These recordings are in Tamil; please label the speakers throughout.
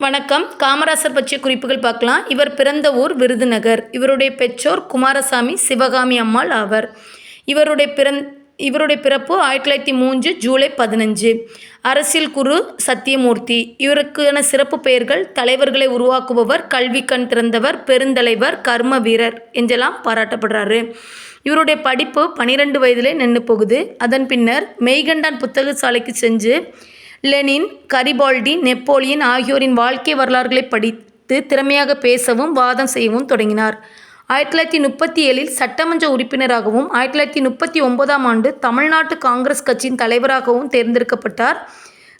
Speaker 1: வணக்கம். காமராசர் பற்றிய குறிப்புகள் பார்க்கலாம். இவர் பிறந்த ஊர் விருதுநகர். இவருடைய பெற்றோர் குமாரசாமி சிவகாமி அம்மாள் ஆவர். இவருடைய பிறந் இவருடைய பிறப்பு ஆயிரத்தி தொள்ளாயிரத்தி மூன்று ஜூலை பதினஞ்சு. அரசியல் குரு சத்தியமூர்த்தி. இவருக்கான சிறப்பு பெயர்கள் தலைவர்களை உருவாக்குபவர் கல்வி கண் திறந்தவர் பெருந்தலைவர் கர்ம வீரர் என்றெல்லாம் பாராட்டப்படுறாரு. இவருடைய படிப்பு பனிரெண்டு வயதிலே நின்று போகுது. அதன் பின்னர் மெய்கண்டான் புத்தக சாலைக்கு சென்று லெனின் கரிபால்டி நெப்போலியன் ஆகியோரின் வாழ்க்கை வரலாறுகளை படித்து திறமையாக பேசவும் வாதம் செய்யவும் தொடங்கினார். ஆயிரத்தி தொள்ளாயிரத்தி முப்பத்தி ஏழில் சட்டமன்ற உறுப்பினராகவும் ஆயிரத்தி தொள்ளாயிரத்தி முப்பத்தி ஒன்பதாம் ஆண்டு தமிழ்நாட்டு காங்கிரஸ் கட்சியின் தலைவராகவும் தேர்ந்தெடுக்கப்பட்டார்.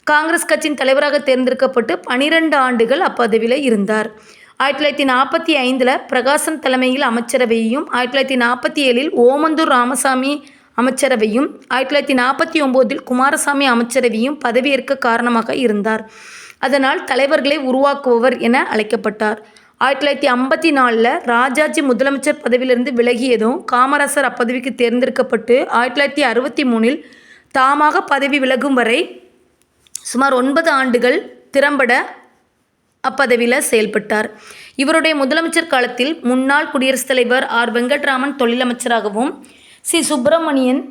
Speaker 1: காங்கிரஸ் கட்சியின் தலைவராக தேர்ந்தெடுக்கப்பட்டு பனிரெண்டு ஆண்டுகள் அப்பதவியில் இருந்தார். ஆயிரத்தி தொள்ளாயிரத்தி நாற்பத்தி ஐந்தில் பிரகாசம் தலைமையில் அமைச்சரவையையும் ஆயிரத்தி தொள்ளாயிரத்தி நாற்பத்தி ஏழில் ஓமந்தூர் ராமசாமி அமைச்சரவையும் ஆயிரத்தி தொள்ளாயிரத்தி நாற்பத்தி ஒம்போதில் குமாரசாமி அமைச்சரவையும் பதவியேற்க காரணமாக இருந்தார். அதனால் தலைவர்களை உருவாக்குபவர் என அழைக்கப்பட்டார். ஆயிரத்தி தொள்ளாயிரத்தி ஐம்பத்தி நாலில் ராஜாஜி முதலமைச்சர் பதவியிலிருந்து விலகியதும் காமராசர் அப்பதவிக்கு தேர்ந்தெடுக்கப்பட்டு ஆயிரத்தி தொள்ளாயிரத்தி அறுபத்தி மூணில் தாமாக பதவி விலகும் வரை சுமார் ஒன்பது ஆண்டுகள் திறம்பட அப்பதவியில் செயல்பட்டார். இவருடைய முதலமைச்சர் காலத்தில் முன்னாள் குடியரசுத் தலைவர் ஆர் வெங்கட்ராமன் தொழிலமைச்சராகவும் சி. சுப்பிரமணியன்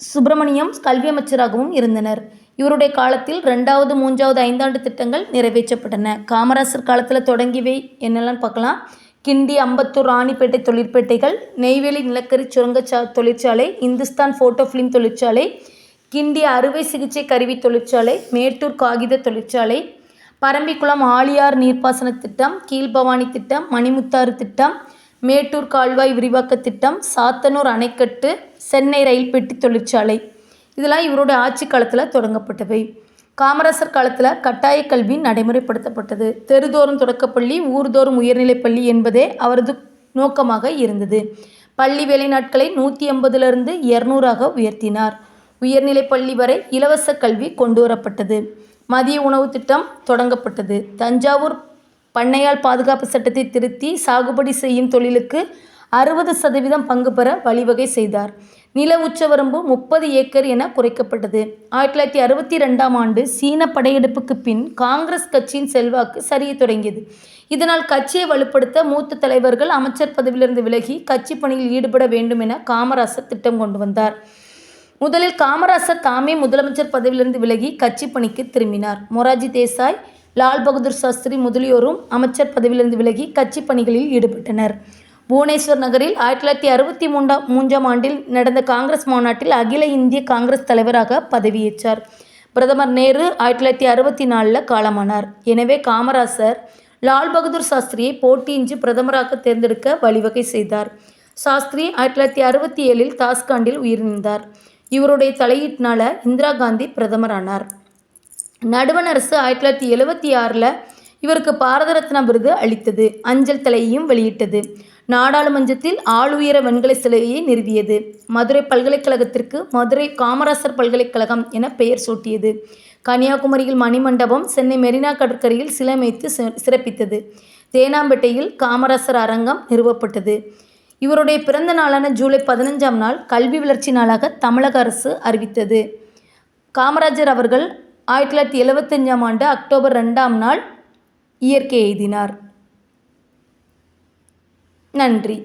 Speaker 1: சுப்பிரமணியம் கல்வி அமைச்சராகவும் இருந்தனர். இவருடைய காலத்தில் ரெண்டாவது மூன்றாவது ஐந்தாண்டு திட்டங்கள் நிறைவேற்றப்பட்டன. காமராசர் காலத்தில் தொடங்கியவை என்னெல்லாம் பார்க்கலாம்? கிண்டி அம்பத்தூர் ராணிப்பேட்டை தொழிற்பேட்டைகள் நெய்வேலி நிலக்கரி சுரங்கச்சா தொழிற்சாலை இந்துஸ்தான் ஃபோட்டோ ஃபிலிம் தொழிற்சாலை கிண்டி அறுவை சிகிச்சை கருவி தொழிற்சாலை மேட்டூர் காகித தொழிற்சாலை பரம்பிக்குளம் ஆழியார் நீர்ப்பாசன திட்டம் கீழ்பவானி திட்டம் மணிமுத்தாறு திட்டம் மேட்டூர் கால்வாய் விரிவாக்க திட்டம் சாத்தனூர் அணைக்கட்டு சென்னை ரயில் பெட்டி தொழிற்சாலை. இதெல்லாம் இவருடைய ஆட்சி காலத்தில் தொடங்கப்பட்டவை. காமராசர் காலத்தில் கட்டாய கல்வி நடைமுறைப்படுத்தப்பட்டது. தெருதோறும் தொடக்கப்பள்ளி ஊர்தோறும் உயர்நிலைப்பள்ளி என்பதே அவரது நோக்கமாக இருந்தது. பள்ளி வேலை நாட்களை நூற்றி ஐம்பதுலேருந்து இரநூறாக உயர்த்தினார். உயர்நிலைப்பள்ளி வரை இலவச கல்வி கொண்டு வரப்பட்டது. மதிய உணவு திட்டம் தொடங்கப்பட்டது. தஞ்சாவூர் பண்ணையால் பாதுகாப்பு சட்டத்தை திருத்தி சாகுபடி செய்யும் தொழிலுக்கு அறுபது சதவீதம் பங்கு பெற வழிவகை செய்தார். நில உச்சவரம்பு முப்பது ஏக்கர் என குறைக்கப்பட்டது. ஆயிரத்தி தொள்ளாயிரத்தி அறுபத்தி ரெண்டாம் ஆண்டு சீன படையெடுப்புக்கு பின் காங்கிரஸ் கட்சியின் செல்வாக்கு சரிய தொடங்கியது. இதனால் கட்சியை வலுப்படுத்த மூத்த தலைவர்கள் அமைச்சர் பதவியிலிருந்து விலகி கட்சி பணியில் ஈடுபட வேண்டும் என காமராசர் திட்டம் கொண்டு வந்தார். முதலில் காமராசர் தாமே முதலமைச்சர் பதவியிலிருந்து விலகி கட்சி பணிக்கு திரும்பினார். மொராஜி தேசாய் லால் பகதூர் சாஸ்திரி முதலியோரும் அமைச்சர் பதவியிலிருந்து விலகி கட்சி பணிகளில் ஈடுபட்டனர். புவனேஸ்வர் நகரில் ஆயிரத்தி தொள்ளாயிரத்தி அறுபத்தி மூன்றாம் மூன்றாம் ஆண்டில் நடந்த காங்கிரஸ் மாநாட்டில் அகில இந்திய காங்கிரஸ் தலைவராக பதவியேற்றார். பிரதமர் நேரு ஆயிரத்தி தொள்ளாயிரத்தி அறுபத்தி நாலில் காலமானார். எனவே காமராசர் லால் பகதூர் சாஸ்திரியை போட்டியின்றி பிரதமராக தேர்ந்தெடுக்க வழிவகை செய்தார். சாஸ்திரி ஆயிரத்தி தொள்ளாயிரத்தி அறுபத்தி ஏழில் தாஸ்காண்டில் உயிரிழந்தார். இவருடைய தலையீட்டினால இந்திரா காந்தி பிரதமரானார். நடுவண் அரசு ஆயிரத்தி தொள்ளாயிரத்தி எழுவத்தி ஆறில் இவருக்கு பாரத ரத்னா விருது அளித்தது. அஞ்சல் தலையையும் வெளியிட்டது. நாடாளுமன்றத்தில் ஆளுயர வெண்கல சிலையை நிறுவியது. மதுரை பல்கலைக்கழகத்திற்கு மதுரை காமராசர் பல்கலைக்கழகம் என பெயர் சூட்டியது. கன்னியாகுமரியில் மணிமண்டபம் சென்னை மெரினா கடற்கரையில் சிலைமைத்து சிறப்பித்தது. தேனாம்பேட்டையில் காமராசர் அரங்கம் நிறுவப்பட்டது. இவருடைய பிறந்த நாளான ஜூலை பதினஞ்சாம் நாள் கல்வி வளர்ச்சி நாளாக தமிழக அரசு அறிவித்தது. காமராஜர் அவர்கள் ஆயிரத்தி தொள்ளாயிரத்தி எழுவத்தஞ்சாம் ஆண்டு அக்டோபர் ரெண்டாம் நாள் இயற்கை எய்தினார். நன்றி.